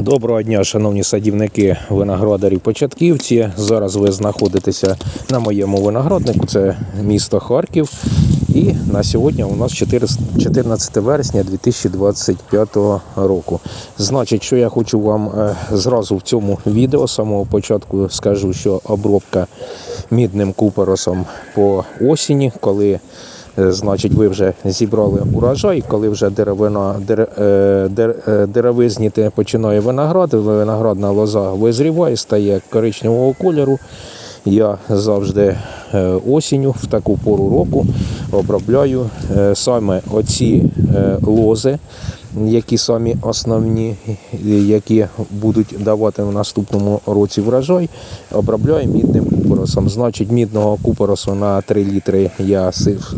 Доброго дня, шановні садівники, виноградарі початківці. Зараз ви знаходитеся на моєму винограднику, це місто Харків. І на сьогодні у нас 14 вересня 2025 року. Значить, що я хочу вам е, зразу в цьому відео з самого початку скажу, що обробка мідним купоросом по осені, коли Значить, ви вже зібрали урожай, коли вже деревина, дер, е, дер, е, деревизніти починає виноград, виноградна лоза визріває, стає коричневого кольору. Я завжди е, осінню в таку пору року обробляю е, саме оці е, лози, які самі основні, які будуть давати в наступному році врожай, обробляю мідним купоросом. Значить, мідного купоросу на 3 літри я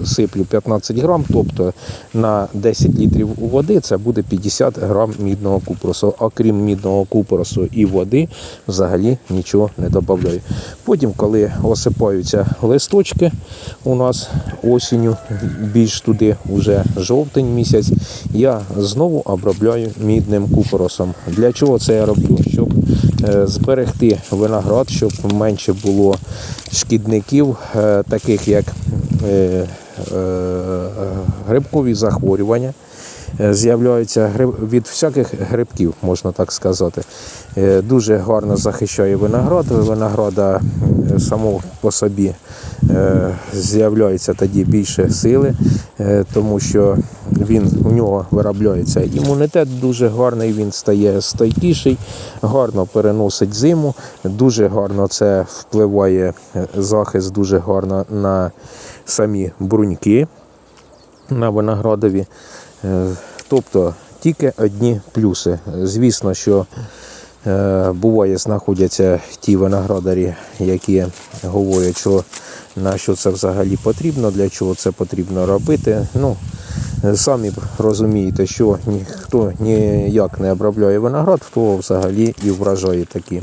сиплю 15 грам, тобто на 10 літрів води це буде 50 грам мідного купоросу. Окрім мідного купоросу і води, взагалі нічого не додаю. Потім, коли осипаються листочки у нас осінню, більш туди вже жовтень місяць, я знову обробляю мідним купоросом. Для чого це я роблю? Щоб е, зберегти виноград, щоб менше було шкідників, е, таких як е, грибкові захворювання. З'являються від всяких грибків, можна так сказати. Дуже гарно захищає виноград. Винограда само по собі з'являється тоді більше сили, е, тому що він у нього виробляється імунітет дуже гарний, він стає стойкіший, гарно переносить зиму. Дуже гарно це впливає е, захист дуже гарно на самі бруньки на виноградові. Е, Тобто тільки одні плюси. Звісно, що е, буває, знаходяться ті виноградарі, які говорять, що на що це взагалі потрібно, для чого це потрібно робити. Ну, е, самі розумієте, що ніхто ніяк не обробляє виноград, того взагалі і вражає такі.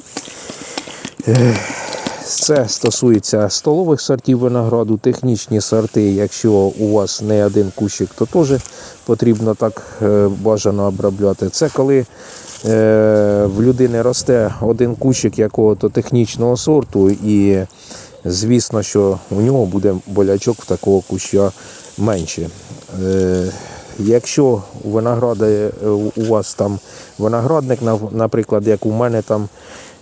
Це стосується столових сортів винограду, технічні сорти. Якщо у вас не один кущик, то теж потрібно так е, бажано обробляти. Це коли е, в людини росте один кущик якого-то технічного сорту, і звісно, що у нього буде болячок в такого куща менше. Е, Якщо у винограда е, у вас там виноградник, наприклад, як у мене там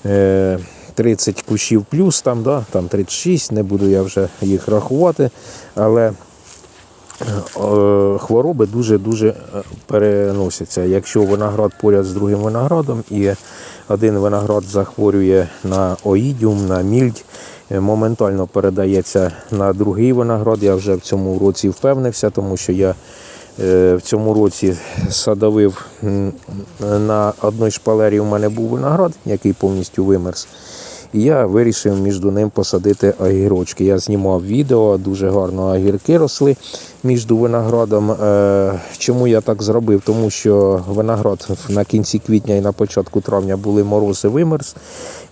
е, 30 кущів плюс, там, да, там 36, не буду я вже їх рахувати, але е, хвороби дуже-дуже е, переносяться. Якщо виноград поряд з другим виноградом і один виноград захворює на оїдіум, на мільдь, е, моментально передається на другий виноград. Я вже в цьому році впевнився, тому що я е, в цьому році садовив на одній шпалері. У мене був виноград, який повністю вимерз. І я вирішив між ним посадити огірочки. Я знімав відео, дуже гарно огірки росли між виноградом. Е, Чому я так зробив? Тому що виноград на кінці квітня і на початку травня були морози вимерз.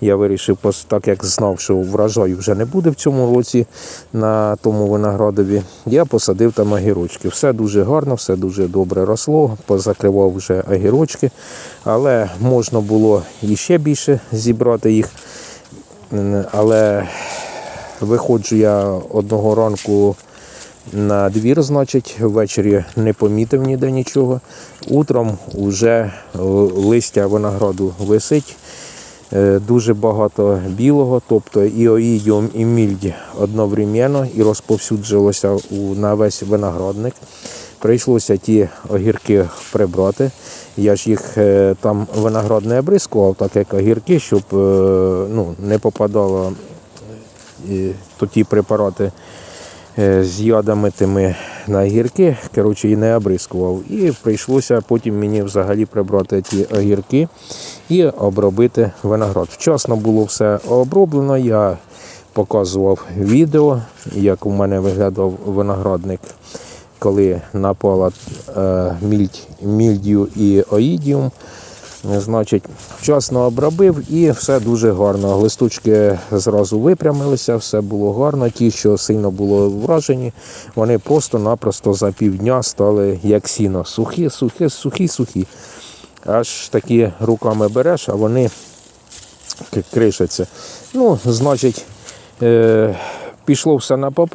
Я вирішив, так як знав, що врожаю вже не буде в цьому році на тому виноградові, я посадив там огірочки. Все дуже гарно, все дуже добре росло, позакривав вже огірочки, але можна було іще більше зібрати їх. Але виходжу я одного ранку на двір, значить, ввечері не помітив ніде нічого. Утром вже листя винограду висить. Е, Дуже багато білого, тобто і і мільдь одновременно і розповсюджилося на весь виноградник. Прийшлося ті огірки прибрати. Я ж їх е, там виноград не обрискував, так як огірки, щоб е, ну, не попадало е, то ті препарати з ядами тими на огірки, коротше, і не обрискував. І прийшлося потім мені взагалі прибрати ті огірки і обробити виноград. Вчасно було все оброблено. Я показував відео, як у мене виглядав виноградник, коли напала е, мільдь, мільдію і оїдіум. Значить, вчасно обробив і все дуже гарно. Листочки зразу випрямилися, все було гарно. Ті, що сильно було вражені, вони просто-напросто за півдня стали як сіно. Сухі, сухі, сухі, сухі. аж такі руками береш, а вони кришаться. Ну, значить, е, пішло все на попро.